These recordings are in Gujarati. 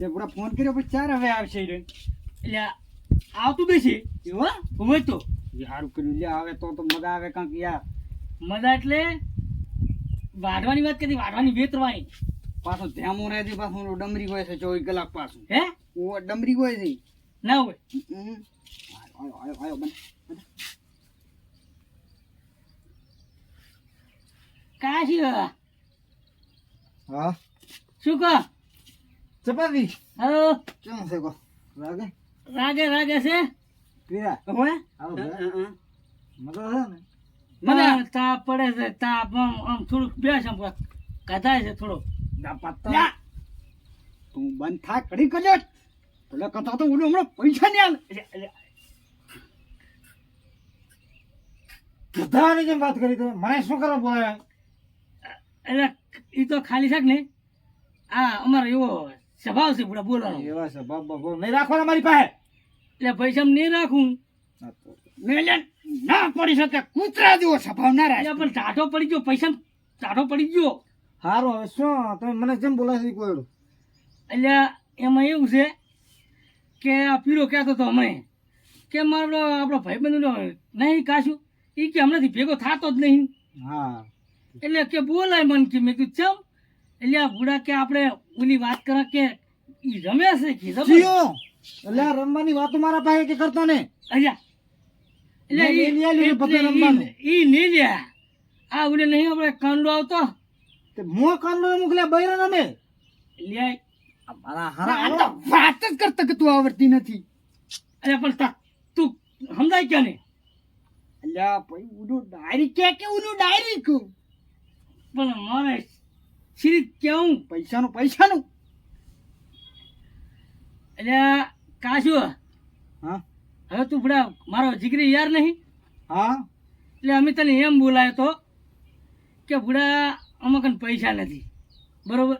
તે પૂરા ફોન કર્યો પછી ચાર હવે આવશે એટલે આવતું બેસી એવો હોય તો. સારું કર્યું. લે આવે તો તો મજા આવે કાંક યાર. મજા એટલે વાઢવાની વાત કરી વાઢવાની વેતરવાની. પાછો ધ્યામો રહે છે પાછું ડમરી હોય છે ચોવીસ કલાક પાછું. હે? ઓ ડમરી હોય છે. ના હોય. આયો, આયો, આયો, બન. કાશી હા? શું કહો? ચપાતી? હલો કેમ છે કો? લાગે રાગે રાગે છે? પીરા? હોય? આવો હં. હં, હં. મજા છે ને? મને તાપ પડે છે તાપ આમ આમ થોડુંક બેસ આમ કધાય છે થોડો પત્તા. તું બંધ થા કરી કરજો. એટલે કથા તો ઉડું હમણાં પૈસા નહીં આલે. એટલે- એટલે જેમ વાત કરી તમે. મને શું કરવા બોલાય એટલે એ તો ખાલી શાક ને આ અમારો એવો સ્વભાવ છે પૂરા બોલવાનો. એવા સ્વભાવ બાપ નહીં રાખવાના મારી પાસે. એટલે પૈસા નહીં રાખું. મેલે ના પડી શકે. કૂતરા જેવો સ્વભાવ ના રાખે. પણ ટાઢો પડી ગયો પૈસા ટાઢો પડી ગયો. સારું હવે શું? તમે મને કેમ બોલાવી કોઈ એટલે એમાં એવું છે કે આ પીરો કહેતો હતો અમે કે મારો આપણો ભાઈબંધનો નહીં કાશું. એ કે હમણાંથી ભેગો થતો જ નહીં. હા. એટલે કે બોલાય મન કે મેં કીધું ચમ. એટલે આ બુડા કે આપણે ઓલી વાત કરે કે ઈ રમે છે કે જીઓ. એટલે રમવાની વાતો મારા પાસે કે કરતો ને અલ્યા. એટલે ઈ- લઈ આલ્યું પતે રમવાનું. ઈ- નહીં લ્યા આ ઓલે નહીં આપણે કાંડો આવતો? તે મો કાંડો મોકલ્યા બૈરા રમે. લે મારા મારા આ તો વાત જ કરતા કે તું આવડતી નથી. અરે પણ તા- તું સમજાય ક્યાં ને? અલ્યા ભાઈ ઓલું ડાયરી કે કે ઓલું ડાયરી કહું પણ મારે શ્રી કેવું? પૈસાનું પૈસાનું. એટલે કાશુ હા? હવે તું ભડા મારો જીગરી યાર નહીં? હા? એટલે અમે તને એમ બોલાયો તો કે બુડા અમુક પૈસા નથી. બરોબર?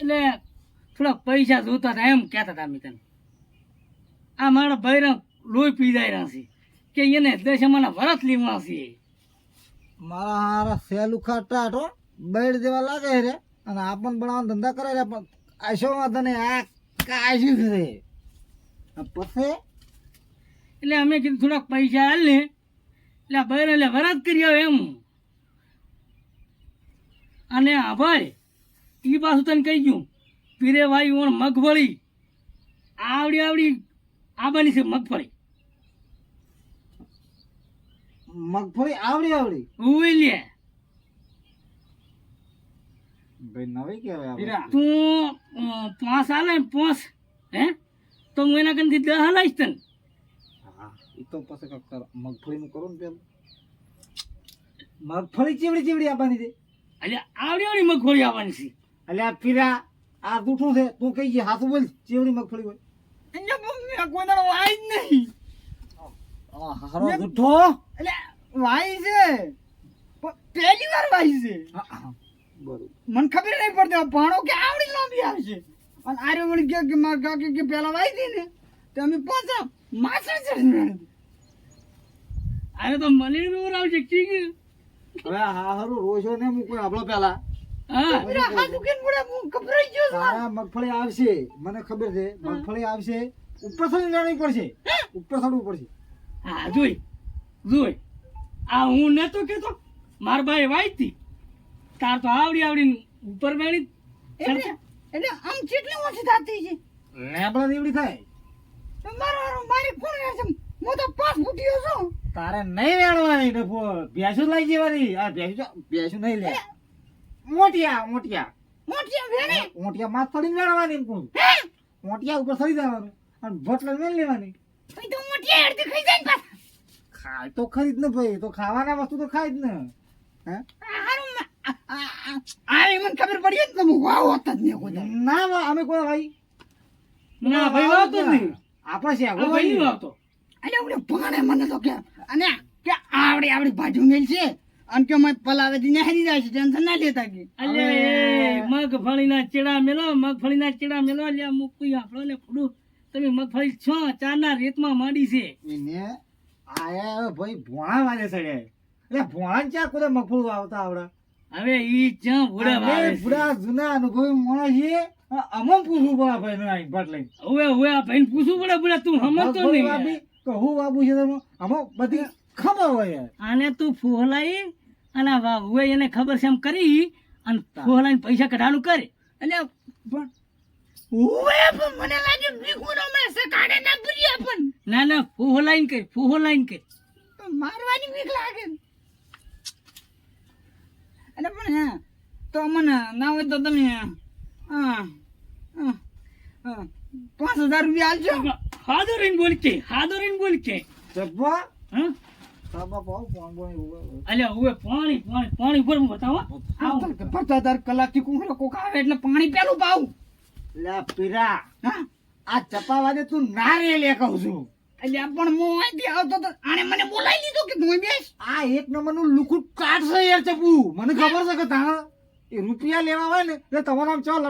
એટલે થોડા પૈસા જોતા હતા એમ કહેતા હતા અમે તને. આ મારા ભાઈ લોહી પી જાય છે કે એને દસ અમારા વરત લીવા છે. મારા હારા સેલું ખાટાટો બેડ જેવા લાગે રે. અને આપણ બનાવવાનો ધંધા કરે રે પણ આશો વાંધો નહીં આ કાશ્યું છે. આ પછી? એટલે અમે કીધું થોડાક પૈસા હાલ ને. એટલે ભાઈ એટલે વરત કરી આવે એમ. અને આ ભાઈ એ પાછું તને કહી ગયું પીરે ભાઈ ઓણ મગફળી. આવડી આવડી આબાની છે મગફળી. મગફળી આવડી આવડી? ઉઈ લે. ભાઈ નવી કહેવાય. તું પાંચ હાલે પાંચ હે? તો હું એના કંથી દસ હલાઈશ તને. હા એ તો પછી કરો. મગફળીનું કરો ને પેલું. મગફળી ચીવડી ચીવડી આપવાની છે. એટલે આવડી આવડી મગફળી આવવાની છે. એટલે આ પીરા આ દૂઠું છે. તું કઈ છે હાથું બોલ ચીવડી મગફળી હોય. અહીંયા કોઈ દાડો વાય જ નહીં. હારો દૂઠો એટલે વાય છે. પહેલી વાર વાય છે. મને ખબર નહીં પડતી આ ભાણો કે આવડી લાંબી આવશે અને આરે વળી કે કે મારા કાકી કે પેલા વાઈ દી ને તો અમે પાછા માછા ચડી અરે તો મને બી આવશે ઠીક હવે હા હારું રોશો ને મૂકો આપણો પેલા. ગયો મગફળી આવશે મને ખબર છે મગફળી આવશે ઉપર થઈને જાણવી પડશે. ઉપર થડવું પડશે. હા જોઈ જોઈ. આ હું નતો કેતો માર ભાઈ વાઈ હતી તાર તો આવડી આવડી ઉપર બેણી એટલે એટલે આમ કેટલી ઓછી થતી છે. લેબડા દેવડી થાય? તો મારો મારી કોણ રહે છે હું તો પાંચ ફૂટ્યો છું. તારે નહીં વેણવાની ડફો ભેંસું લઈ જવાની. આ ભેંસું ભેંસું નહીં લે. મોટિયા મોટિયા. મોટિયા વેણે? મોટિયા માથ થડી વેણવાની એમ મોટિયા ઉપર થડી જવાનું. અને ભોટલા વેણ લેવાની. તો મોટિયા અડધી ખાઈ જાય પાછા. ખાય તો ખરીદ ને ભાઈ. તો ખાવાના વસ્તુ તો ખાય જ ને. હે? માં- આ- મને ખબર પડી ને તો વાવ હોતા જ નહીં કોઈ ના વા- અમે કોઈ ભાઈ ના ભાઈ વાવતો જ નહીં. આપણે છે આ ભાઈ નહીં વાવતો. અરે ઓલે ભાણે મને તો કે અને કે આવડી આવડી ભાજુ મેલ છે અને કે મેં ને નહેરી જાય છે ટેન્શન ના લેતા કે. અલે મગફળીના ચેડા મેલો મગફળીના ચેડા મેલો લે મૂકું આપણો ને ફૂડું. તમે મગફળી છો ચારના રેતમાં માંડી છે. એને આયા ભાઈ ભોણા વાગે સડ્યા એટલે ભોણા ને ચા કોઈ મગફળ વાવતા આવડે? હવે ઈ ચા અમે છે. બુડા જૂના અનુભવી માણસ છે અમમ પૂછવું પડે ભાઈ નો આઈ ભટ લઈને હવે હવે આ ભાઈ પૂછવું પડે બોલા તું સમજતો નહીં બાબી તો હું બાબુ છે તમે અમો બધી ખબર હોય આને તું ફોહલાઈ અને હવે એને ખબર છે એમ કરી અને ફોહલાઈને પૈસા કઢાનું કરે. એટલે પણ ઓવે પણ મને લાગ્યું ભીખુનો મેં સકાડે ના ભર્યા પણ. ના ના ફોહલાઈને કર ફોહલાઈને કર. મારવાની બીક લાગે. એટલે પણ હે તો મને ના હોય તો તમે હા હા, હા, પાંચ હજાર રૂપિયા આલજો હાદો રહીને બોલ કે હાદો રહીને બોલ કે. જબ્બા હા? સાબા પાવ પાવ બોય ઊભા અલ્યા હવે પાણી પાણી પાણી ઉપર બતાવો. આવો. પચાસ હજાર કલાકથી કુંકરો કોક આવે એટલે પાણી પેલું પાવું. લે પીરા. હા? આ ચપાવાને તું ના રે લે કહું છું. એટલે પણ હું અહીંથી આવતો તો આણે મને બોલાવી દીધું કે તું બેસ? આ એક નંબરનું લુકુટ કાઢશે યાર ચપુ મને ખબર છે કે તાણ એ રૂપિયા લેવા હોય ને એટલે તમારા આમ ચાલ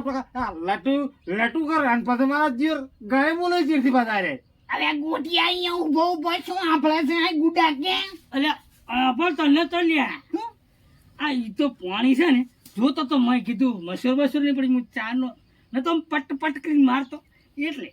લટુ લટુ કર અને પછી મારા જીવર ગળે બોલે ચીરથી બતારે હવે ગોટિયા અહીંયા શું આપણે છે આ ગુડા કે? અલ્યા પણ તને તો લ્યા. આ ઈ તો પાણી છે ને જોતો તો મેં કીધું મસૂર મસુર નહીં પડી હું ચાનો ન તો પટ પટ કરીને મારતો. એટલે